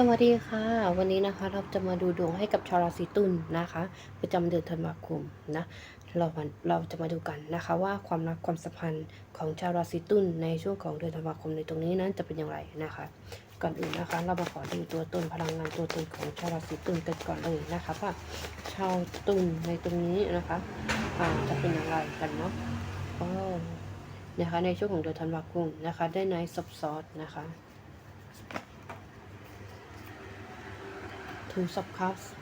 สวัสดีค่ะ วันนี้นะคะเราจะมาดูดวงให้กับชาวราศีตุลนะคะ ประจำเดือนธันวาคมนะเราเราจะมาดูกันนะคะ ว่าความรักความสัมพันธ์ของชาวราศีตุลในช่วงของเดือนธันวาคมในตรงนี้นั้นจะเป็นอย่างไรนะคะ ก่อนอื่นนะคะ เรามาขอดูตัวตนพลังงานตัวตนของชาวราศีตุลกันก่อนเลยนะคะว่าชาวตุลในตรงนี้นะคะจะเป็นอย่างไรกันเนาะนะคะในช่วงของเดือนธันวาคมนะคะ ได้ไนท์ซับซอสนะคะ two of cups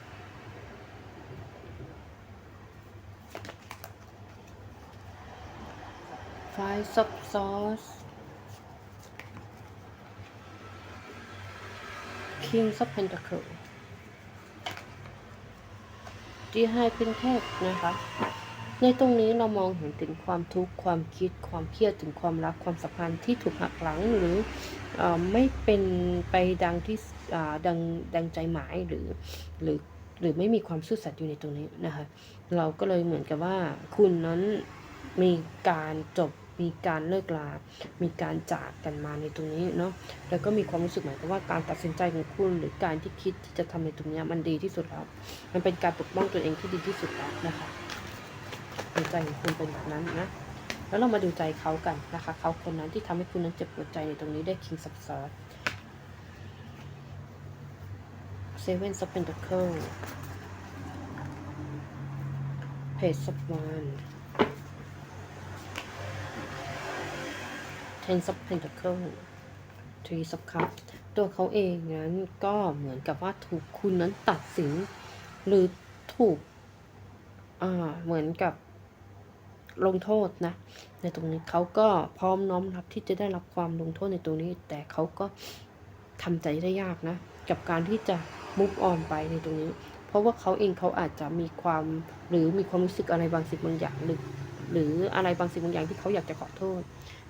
five of swords king of pentacle ที่ให้เป็นแค่นะคะ ในตรงนี้เรามองเห็นถึงความทุกข์ความคิดความเครียดถึงความรักความสัมพันธ์ที่ถูกหักหลังหรืออไม่เป็นไปดังที่ ดังดังใจหมายหรือหรือหรือไม่มีความซื่อสัตย์อยู่ในตรงนี้นะคะ เราก็เลยเหมือนกับว่าคุณนั้นมีการจบมีการเลิกลา มีการจากกันมาในตรงนี้เนาะ แล้วก็มีความรู้สึกเหมือนกับว่าการตัดสินใจของคุณ หรือการที่คิดที่จะทำในตรงนี้มันดีที่สุดแล้ว มันเป็นการปกป้องตัวเองที่ดีที่สุดแล้วนะคะใใจของคุณเป็นแบบนั้นนะ แล้วเรามาดูใจเขากันนะคะ เขาคนนั้นที่ทำให้คุณนั้นเจ็บปวดใจในตรงนี้ได้ King of Swords Seven of Pentacles Page of Wands Ten of Pentacles Three of Cups ตัวเขาเองนั้นก็เหมือนกับว่าถูกคุณนั้นตัดสิน หรือถูก อ่า เหมือนกับลงโทษนะ ในตรงนี้เขาก็พร้อมน้อมรับที่จะได้รับความลงโทษในตรงนี้ แต่เขาก็ทำใจได้ยากนะ กับการที่จะ มุฟออนไปในตรงนี้ เพราะว่าเขาเองเขาอาจจะมีความหรือมีความรู้สึกอะไรบางสิ่งบางอย่างหรือหรืออะไรบางสิ่งบางอย่างที่เขาอยากจะขอโทษ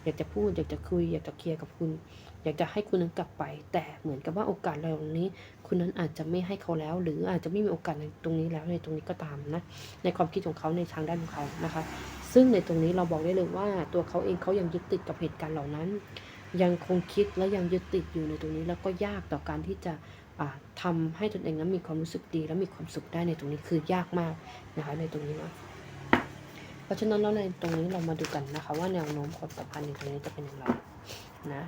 อยากจะพูดอยากจะคุย อยากจะเคลียร์กับคุณ อยากจะให้คุณนั้นกลับไป แต่เหมือนกับว่าโอกาสเหล่านี้ คุณนั้นอาจจะไม่ให้เขาแล้ว หรืออาจจะไม่มีโอกาสในตรงนี้แล้วในตรงนี้ก็ตามนะในความคิดของเขาในทางด้านของเขานะคะ ซึ่งในตรงนี้เราบอกได้เลยว่า ตัวเขาเองเขายังยึดติดกับเหตุการณ์เหล่านั้น ยังคงคิดและยังยึดติดอยู่ในตรงนี้แล้วก็ยากต่อการที่จะ อ่าทำให้ตนเองนั้นมีความรู้สึกดีและมีความสุขได้ในตรงนี้คือยากมากนะคะในตรงนี้นะเพราะฉะนั้นแล้วในตรงนี้เรามาดูกันนะคะ ว่าแนวโน้มความสัมพันธ์ในตรงนี้จะเป็นอย่างไรนะ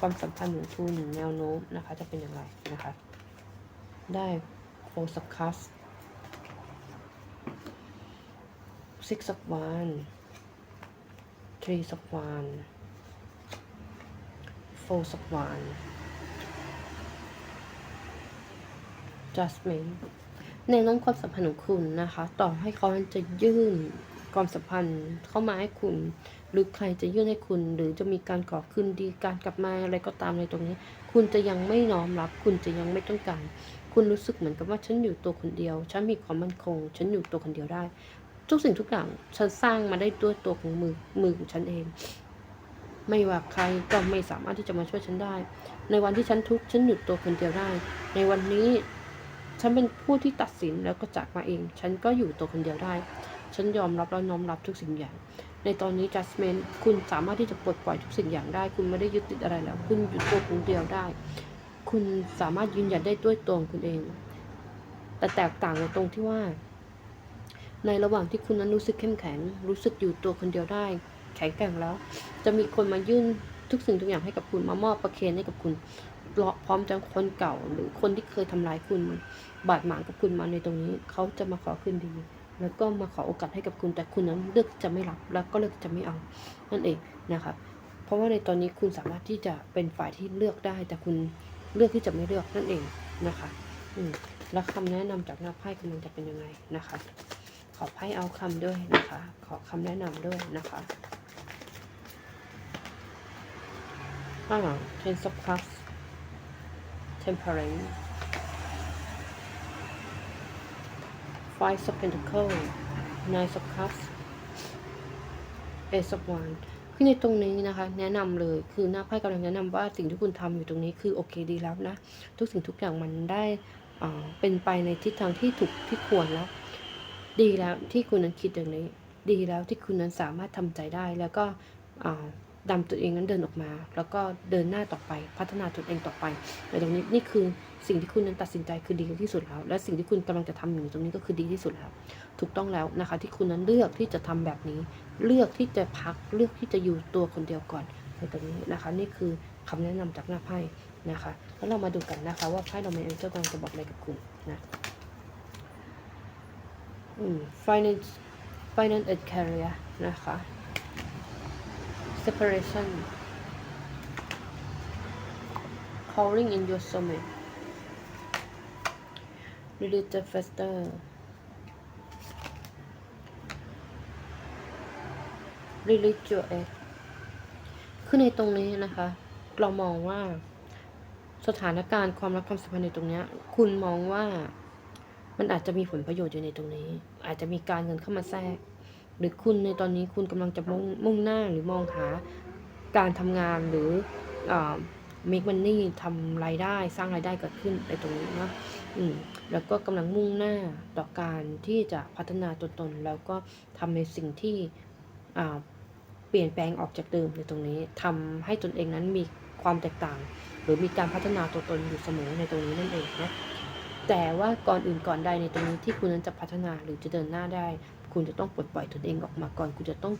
ความสัมพันธ์ของคุณแนวโน้มนะคะ จะเป็นอย่างไรนะคะ ได้ four of cups six of wands three of wands four of wands judgment ในน้องความสัมพันธ์ของคุณนะคะ ต่อให้เขาจะยื่นความสัมพันธ์เข้ามาให้คุณ หรือใครจะยื่นให้คุณ หรือจะมีการขอคืนดีการกลับมาอะไรก็ตามในตรงนี้ คุณจะยังไม่น้อมรับ คุณจะยังไม่ต้องการ คุณรู้สึกเหมือนกับว่าฉันอยู่ตัวคนเดียว ฉันมีความมั่นคง ฉันอยู่ตัวคนเดียวได้ ทุกสิ่งทุกอย่างฉันสร้างมาได้ด้วยตัวของมือมือของฉันเอง ไม่ว่าใครก็ไม่สามารถที่จะมาช่วยฉันได้ ในวันที่ฉันทุกข์ฉันหยุดตัวคนเดียวได้ ในวันนี้ ฉันเป็นผู้ที่ตัดสินแล้วก็จากมาเอง ฉันก็อยู่ตัวคนเดียวได้ ฉันยอมรับและน้อมรับทุกสิ่งอย่าง ในตอนนี้ judgment คุณสามารถที่จะปลดปล่อยทุกสิ่งอย่างได้ คุณไม่ได้ยึดติดอะไรแล้ว คุณอยู่ตัวคนเดียวได้ คุณสามารถยืนหยัดได้ด้วยตัวของคุณเอง แต่แตกต่างในตรงที่ว่า ในระหว่างที่คุณนั้นรู้สึกเข้มแข็ง รู้สึกอยู่ตัวคนเดียวได้ แข็งแกร่งแล้ว จะมีคนมายื่นทุกสิ่งทุกอย่างให้กับคุณ มามอบประเคนให้กับคุณ พร้อมจะคนเก่าหรือคนที่เคยทำร้ายคุณ บาดหมางกับคุณมาในตรงนี้ เขาจะมาขอคืนดี แล้วก็มาขอโอกาสให้กับคุณแต่คุณนั้นเลือกจะไม่รับแล้วก็เลือกจะไม่เอานั่นเองนะครับเพราะว่าในตอนนี้คุณสามารถที่จะเป็นฝ่ายที่เลือกได้ แต่คุณเลือกที่จะไม่เลือกนั่นเองนะคะอืมแล้วคำแนะนำจากหน้าไพ่กำลังจะเป็นยังไงนะคะ ขอไพ่เอาคำด้วยนะคะ ขอคำแนะนำด้วยนะคะข้างหลัง Ten of Cups Temperance Five of Pentacles Nine of Cups Ace of Wands คือในตรงนี้นะคะ แนะนำเลยคือหน้าไพ่กำลังแนะนำว่าสิ่งที่คุณทำอยู่ตรงนี้คือโอเคดีแล้วนะ ทุกสิ่งทุกอย่างมันได้เป็นไปในทิศทางที่ถูกที่ควรแล้ว ดีแล้วที่คุณนั้นคิดอย่างนี้ ดีแล้วที่คุณนั้นสามารถทำใจได้แล้วก็ ดำตัวเองนั้นเดินออกมา แล้วก็เดินหน้าต่อไป พัฒนาตนเองต่อไปในตรงนี้นี่คือสิ่งที่คุณนั้นตัดสินใจคือดีที่สุดแล้ว และสิ่งที่คุณกำลังจะทำอยู่ตรงนี้ก็คือดีที่สุดแล้ว ถูกต้องแล้วนะคะ ที่คุณนั้นเลือกที่จะทำแบบนี้ เลือกที่จะพักเลือกที่จะอยู่ตัวคนเดียวก่อนในตรงนี้นะคะ นี่คือคำแนะนำจากหน้าไพ่นะคะ แล้วเรามาดูกันนะคะ ว่าไพ่เราเมนเจ้ากำลังจะบอกอะไรกับคุณนะอืม finance finance and career นะคะ separation calling in your soulmate religious faster religious act คือในตรงนี้นะคะ เรามองว่าสถานการณ์ความรักความสัมพันธ์ในตรงนี้คุณมองว่ามันอาจจะมีผลประโยชน์อยู่ในตรงนี้ อาจจะมีการเงินเข้ามาแทรก หรือคุณในตอนนี้คุณกำลังจะมุ่งมุ่งหน้าหรือมองหาการทำงานหรืออ่า make money ทำรายได้สร้างรายได้เกิดขึ้นในตรงนี้นะอืมแล้วก็กำลังมุ่งหน้าต่อการที่จะพัฒนาตัวตน แล้วก็ทำในสิ่งที่อ่าเปลี่ยนแปลงออกจากเดิมในตรงนี้ทำให้ตนเองนั้นมีความแตกต่าง หรือมีการพัฒนาตัวตนอยู่เสมอในตรงนี้นั่นเองนะแต่ว่าก่อนอื่นก่อนใดในตรงนี้ที่คุณนั้นจะพัฒนาหรือจะเดินหน้าได้ คุณจะต้องปลดปล่อยตนเองออกมาก่อน คุณจะต้อง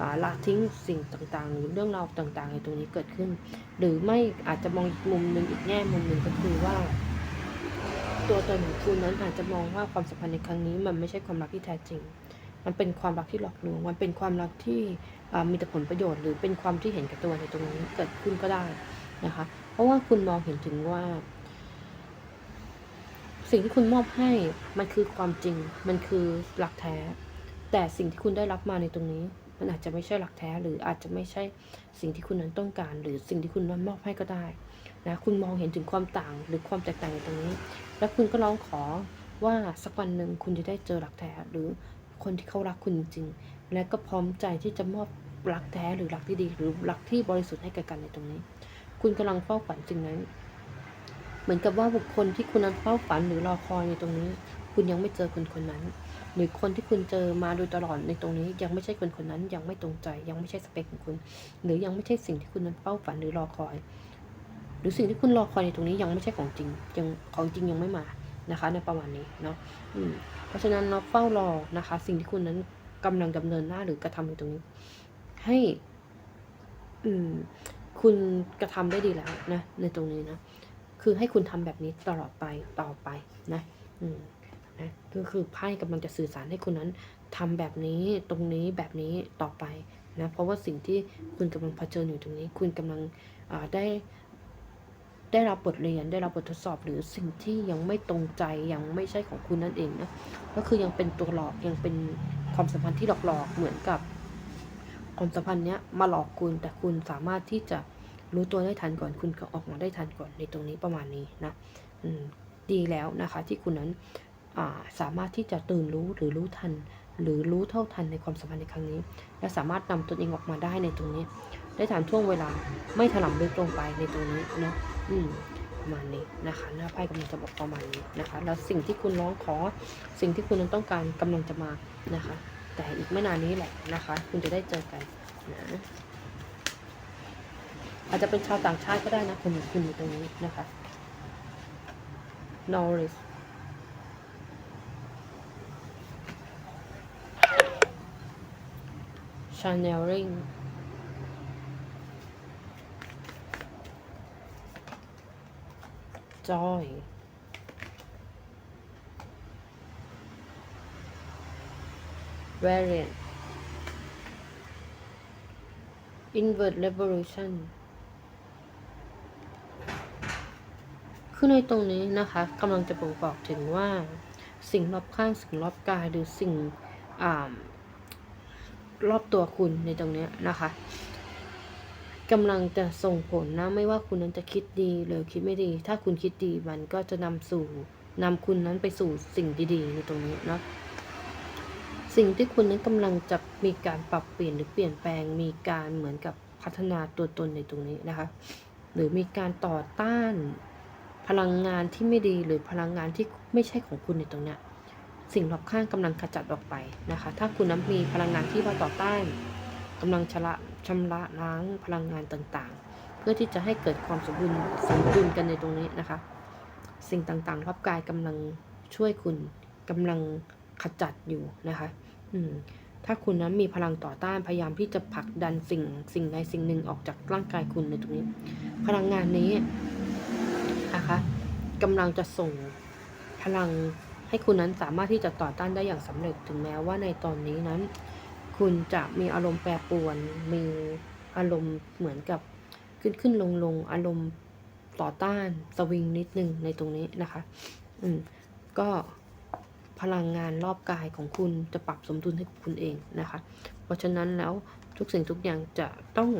อาละทิ้งสิ่งต่างๆ หรือเรื่องราวต่างๆในตรงนี้เกิดขึ้น หรือไม่อาจจะมองอีกมุมหนึ่งอีกแง่มุมหนึ่งก็คือว่า ตัวตนของคุณนั้นอาจจะมองว่าความสัมพันธ์ในครั้งนี้ มันไม่ใช่ความรักที่แท้จริง มันเป็นความรักที่หลอกลวง มันเป็นความรักที่มีแต่ผลประโยชน์ หรือเป็นความที่เห็นแก่ตัวในตรงนี้เกิดขึ้นก็ได้นะคะ เพราะว่าคุณมองเห็นถึงว่าสิ่งที่คุณมอบให้มันคือความจริง มันคือหลักแท้ แต่สิ่งที่คุณได้รับมาในตรงนี้ มันอาจจะไม่ใช่หลักแท้ หรืออาจจะไม่ใช่สิ่งที่คุณนั้นต้องการ หรือสิ่งที่คุณนั้นมอบให้ก็ได้นะคุณมองเห็นถึงความต่างหรือความแตกต่างในตรงนี้ แล้วคุณก็ร้องขอว่าสักวันหนึ่งคุณจะได้เจอหลักแท้ หรือคนที่เขารักคุณจริง และก็พร้อมใจที่จะมอบรักแท้หรือรักที่ดี หรือรักที่บริสุทธิ์ให้แก่กันในตรงนี้ คุณกำลังเฝ้าฝันสิ่งนั้น เหมือนกับว่าบุคคลที่คุณนั้นเฝ้าฝันหรือรอคอยในตรงนี้ คุณยังไม่เจอคนคนนั้น หรือคนที่คุณเจอมาโดยตลอดในตรงนี้ยังไม่ใช่คนคนนั้นยังไม่ตรงใจ ยังไม่ใช่สเปคของคุณ หรือยังไม่ใช่สิ่งที่คุณนั้นเฝ้าฝันหรือรอคอย หรือสิ่งที่คุณรอคอยในตรงนี้ยังไม่ใช่ของจริงยังของจริงยังไม่มานะคะ ในประมาณนี้เนาะเพราะฉะนั้นเนาเฝ้ารอนะคะ สิ่งที่คุณนั้นกำลังดำเนินหน้าหรือกระทำในตรงนี้ ให้ อืม คุณกระทำได้ดีแล้วนะในตรงนี้นะคือให้คุณทำแบบนี้ตลอดไปต่อไปนะ อืม นะก็คือไพ่กำลังจะสื่อสารให้คุณนั้นทำแบบนี้ตรงนี้แบบนี้ต่อไปนะเพราะว่าสิ่งที่คุณกำลังเผชิญอยู่ตรงนี้ คุณกำลังได้ได้รับบทเรียนได้รับบททดสอบหรือสิ่งที่ยังไม่ตรงใจยังไม่ใช่ของคุณนั่นเองนะก็คือยังเป็นตัวหลอกยังเป็นความสัมพันธ์ที่หลอกๆเหมือนกับความสัมพันธ์เนี้ยมาหลอกคุณแต่คุณสามารถที่จะรู้ตัวได้ทันก่อน คุณก็ออกมาได้ทันก่อนในตรงนี้ประมาณนี้นะดีแล้วนะคะที่คุณนั้น สามารถที่จะตื่นรู้หรือรู้ทัน หรือรู้เท่าทันในความสัมพันธ์ในครั้งนี้ และสามารถนำตนเองออกมาได้ในตรงนี้ ได้ทันช่วงเวลาไม่ถลำลึกลงไปในตรงนี้นะอืมประมาณนี้นะคะหน้าไพ่กำลังจะบอกประมาณนี้นะคะ แล้วสิ่งที่คุณร้องขอสิ่งที่คุณนั้นต้องการกำลังจะมานะคะ แต่อีกไม่นานนี้แหละนะคะ คุณจะได้เจอกันนะอาจจะเป็นชาวต่างชาติก็ได้นะคนของคุณอยู่ตรงนี้นะคะ knowledge channeling joy variant invert revolution คือในตรงนี้นะคะกำลังจะบ่งบอกถึงว่าสิ่งรอบข้างสิ่งรอบกายหรือสิ่งอ่า รอบตัวคุณในตรงนี้นะคะกำลังจะส่งผลนะไม่ว่าคุณนั้นจะคิดดีหรือคิดไม่ดี ถ้าคุณคิดดีมันก็จะนำสู่นำคุณนั้นไปสู่สิ่งดีๆในตรงนี้เนาะสิ่งที่คุณนั้นกำลังจะมีการปรับเปลี่ยนหรือเปลี่ยนแปลงมีการเหมือนกับพัฒนาตัวตนในตรงนี้นะคะ หรือมีการต่อต้านพลังงานที่ไม่ดีหรือพลังงานที่ไม่ใช่ของคุณในตรงเนี้ย สิ่งรอบข้างกำลังขจัดออกไปนะคะ ถ้าคุณนั้นมีพลังงานที่มาต่อต้านกำลังชำระชำระล้างพลังงานต่างๆ เพื่อที่จะให้เกิดความสมดุลสมดุลกันในตรงนี้นะคะ สิ่งต่างๆ รอบกายกำลังช่วยคุณกำลังขจัดอยู่นะคะ อืมถ้าคุณนั้นมีพลังต่อต้านพยายามที่จะผลักดันสิ่งสิ่งใดสิ่งหนึ่งออกจากร่างกายคุณในตรงนี้ พลังงานนี้นะคะกำลังจะส่งพลัง ให้คุณนั้นสามารถที่จะต่อต้านได้อย่างสำเร็จถึงแม้ว่าในตอนนี้นั้น คุณจะมีอารมณ์แปรปรวน มีอารมณ์เหมือนกับขึ้นขึ้นลงลงอารมณ์ต่อต้านสวิงนิดนึงในตรงนี้นะคะ อืมก็พลังงานรอบกายของคุณจะปรับสมดุลให้กับคุณเองนะคะ เพราะฉะนั้นแล้วทุกสิ่งทุกอย่างจะต้อง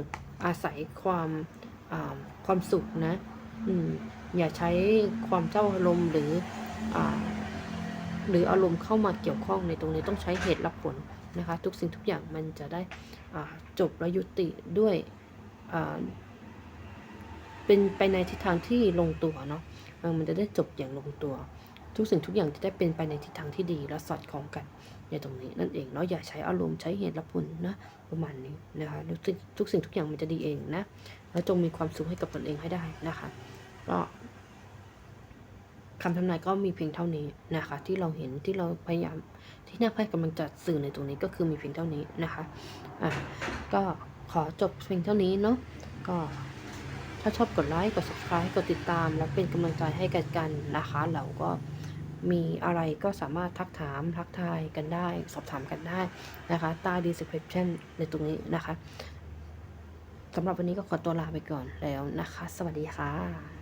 อาศัยความความสุขนะ อืมอย่าใช้ความเจ้าอารมณ์หรืออ หรืออารมณ์เข้ามาเกี่ยวข้องในตรงนี้ต้องใช้เหตุและผลนะคะ ทุกสิ่งทุกอย่างมันจะได้จบและยุติด้วยเป็นไปในทิศทางที่ลงตัวเนาะมันจะได้จบอย่างลงตัว ทุกสิ่งทุกอย่างจะได้เป็นไปในทิศทางที่ดีและสอดคล้องกันในตรงนี้นั่นเองเนาะอย่าใช้อารมณ์ใช้เหตุและผลนะประมาณนี้นะคะทุกสิ่งทุกสิ่งทุกอย่างมันจะดีเองนะแล้วจงมีความสุขให้กับตนเองให้ได้นะคะก็ คำทำนายก็มีเพียงเท่านี้นะคะ ที่เราเห็นที่เราพยายามที่นักไพ่กำลังจะสื่อในตรงนี้ก็คือมีเพียงเท่านี้นะคะอะก็ขอจบเพียงเท่านี้เนาะก็ถ้าชอบกดไลค์กด subscribe กดติดตาม และเป็นกำลังใจให้กันกันนะคะ เราก็มีอะไรก็สามารถทักถามทักทายกันได้ สอบถามกันได้นะคะใต้ description ในตรงนี้นะคะสำหรับวันนี้ก็ขอตัวลาไปก่อนแล้วนะคะ สวัสดีค่ะ